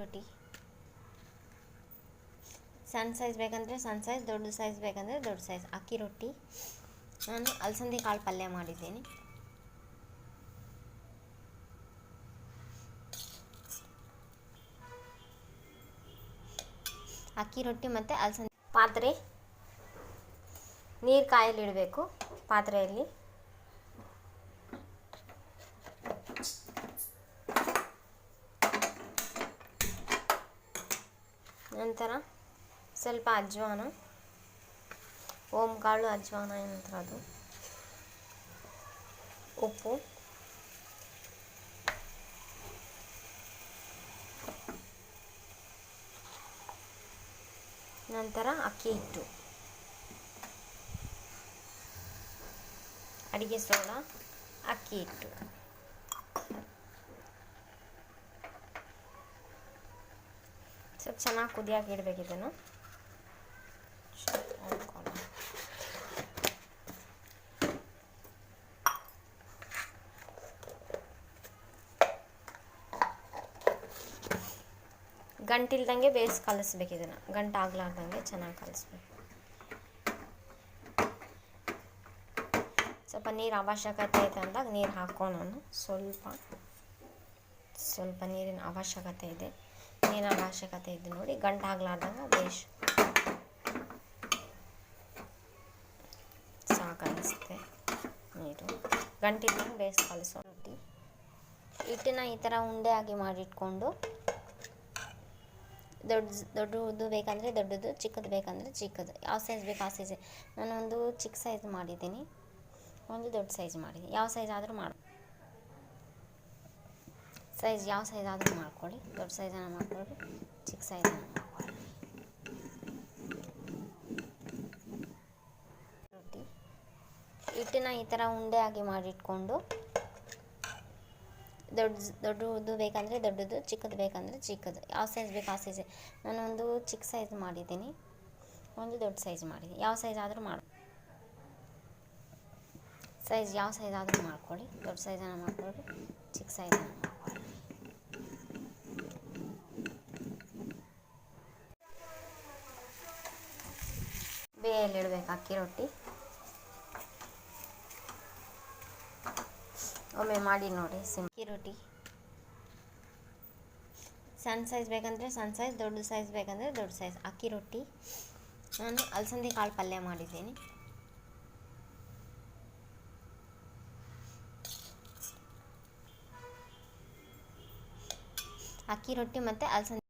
ರೊಟ್ಟಿ ಸಣ್ಣ ಸೈಜ್ ಬೇಕಂದರೆ ಸಣ್ಣ ಸೈಜ್ ದೊಡ್ಡ ಸೈಜ್ ಬೇಕಂದರೆ ದೊಡ್ಡ ಸೈಜ್ ಅಕ್ಕಿ ರೊಟ್ಟಿ ನಾನು ಅಲಸಂದಿ ಕಾಳು ಪಲ್ಯ ಮಾಡಿದ್ದೀನಿ. ಅಕ್ಕಿ ರೊಟ್ಟಿ ಮತ್ತು ಅಲಸಂದಿ. ಪಾತ್ರೆ. ನೀರು ಕಾಯಲಿಡಬೇಕು ಪಾತ್ರೆಯಲ್ಲಿ. ನಂತರ ಸ್ವಲ್ಪ ಅಜ್ವಾನ ಓಂ ಕಾಳು ಅಜ್ವಾನ ನಂತರ ಅದು. ಉಪ್ಪು. ನಂತರ ಅಕ್ಕಿ ಹಿಟ್ಟು. ಅಡಿಗೆ ಸೋಡಾ ಅಕ್ಕಿ ಹಿಟ್ಟು. ಸ್ವಲ್ಪ ಚೆನ್ನಾಗಿ ಕುದಿಯಾಗಿ ಇಡಬೇಕು ಇದನ್ನು. ಗಂಟಿಲ್ದಂಗೆ ಬೇಸ್ ಕಲಿಸ್ಬೇಕು ಇದನ್ನು. ಗಂಟು ಆಗ್ಲಾರ್ದಂಗೆ ಚೆನ್ನಾಗಿ ಕಲಿಸ್ಬೇಕು. ಸ್ವಲ್ಪ ನೀರು ಅವಶ್ಯಕತೆ ಇದೆ ಅಂದಾಗ ನೀರು ಹಾಕ್ಕೊಂಡು ಸ್ವಲ್ಪ ಸ್ವಲ್ಪ ನೀರಿನ ಅವಶ್ಯಕತೆ ಇದೆ. ನೀರಿನ ಅವಶ್ಯಕತೆ ಇದೆ ನೋಡಿ ಗಂಟಾಗ್ಲಾರ್ದಂಗೆ ಬೇಷ್ ಸಾಕನ್ನಿಸುತ್ತೆ ನೀರು. ಗಂಟಿದ್ದಂಗೆ ಬೇಸ್ ಕಲಿಸೋ ರೊಟ್ಟಿ ಹಿಟ್ಟನ್ನ ಈ ಥರ ಉಂಡೆ ಆಗಿ ಮಾಡಿಟ್ಕೊಂಡು, ದೊಡ್ಡ ದೊಡ್ಡದು ಬೇಕಂದರೆ ದೊಡ್ಡದು, ಚಿಕ್ಕದು ಬೇಕಂದರೆ ಚಿಕ್ಕದು. ಯಾವ ಸೈಜ್ ಬೇಕು ಆ ಸೈಜ್ ನಾನೊಂದು ಚಿಕ್ಕ ಸೈಜ್ ಮಾಡಿದ್ದೀನಿ. ಒಂದು ದೊಡ್ಡ ಸೈಜ್ ಮಾಡಿದ್ದೀನಿ. ಯಾವ ಸೈಜ್ ಆದರೂ ಮಾಡಿ ಸೈಜ್ ಯಾವ ಸೈಜ್ ಆದರೂ ಮಾಡ್ಕೊಳ್ಳಿ, ದೊಡ್ಡ ಸೈಜನ್ನು ಮಾಡ್ಕೊಳ್ಳಿ, ಚಿಕ್ಕ ಸೈಜನ್ನು ಮಾಡ್ಕೊಳ್ಳಿ. ರೊಟ್ಟಿ ಹಿಟ್ಟನ್ನ ಈ ಥರ ಉಂಡೆ ಆಗಿ ಮಾಡಿಟ್ಕೊಂಡು, ದೊಡ್ಡ ದೊಡ್ಡದು ಬೇಕಂದರೆ ದೊಡ್ಡದು, ಚಿಕ್ಕದು ಬೇಕಂದರೆ ಚಿಕ್ಕದು. ಯಾವ ಸೈಜ್ ಬೇಕು ಆ ಸೈಜ್. ನಾನೊಂದು ಚಿಕ್ಕ ಸೈಜ್ ಮಾಡಿದ್ದೀನಿ. ಒಂದು ದೊಡ್ಡ ಸೈಜ್ ಮಾಡಿದ್ದೀನಿ. ಯಾವ ಸೈಜ್ ಆದರೂ ಮಾಡಿ, ಸೈಜ್ ಯಾವ ಸೈಜ್ ಆದರೂ ಮಾಡ್ಕೊಳ್ಳಿ, ದೊಡ್ಡ ಸೈಜನ್ನು ಮಾಡ್ಕೊಳ್ಳಿ, ಚಿಕ್ಕ ಸೈಜನ್ನು ಇಡಬೇಕು ಅಕ್ಕಿ ರೊಟ್ಟಿ. ಒಮ್ಮೆ ಮಾಡಿ ನೋಡಿ ಅಕ್ಕಿ ರೊಟ್ಟಿ. ಸಣ್ಣ ಸೈಜ್ ಬೇಕಂದರೆ ಸಣ್ಣ ಸೈಜ್, ದೊಡ್ಡ ಸೈಜ್ ಬೇಕಂದರೆ ದೊಡ್ಡ ಸೈಜ್. ಅಕ್ಕಿ ರೊಟ್ಟಿ. ನಾನು ಅಲಸಂದಿ ಕಾಳು ಪಲ್ಯ ಮಾಡಿದ್ದೀನಿ. ಅಕ್ಕಿ ರೊಟ್ಟಿ ಮತ್ತು ಅಲಸಂದಿ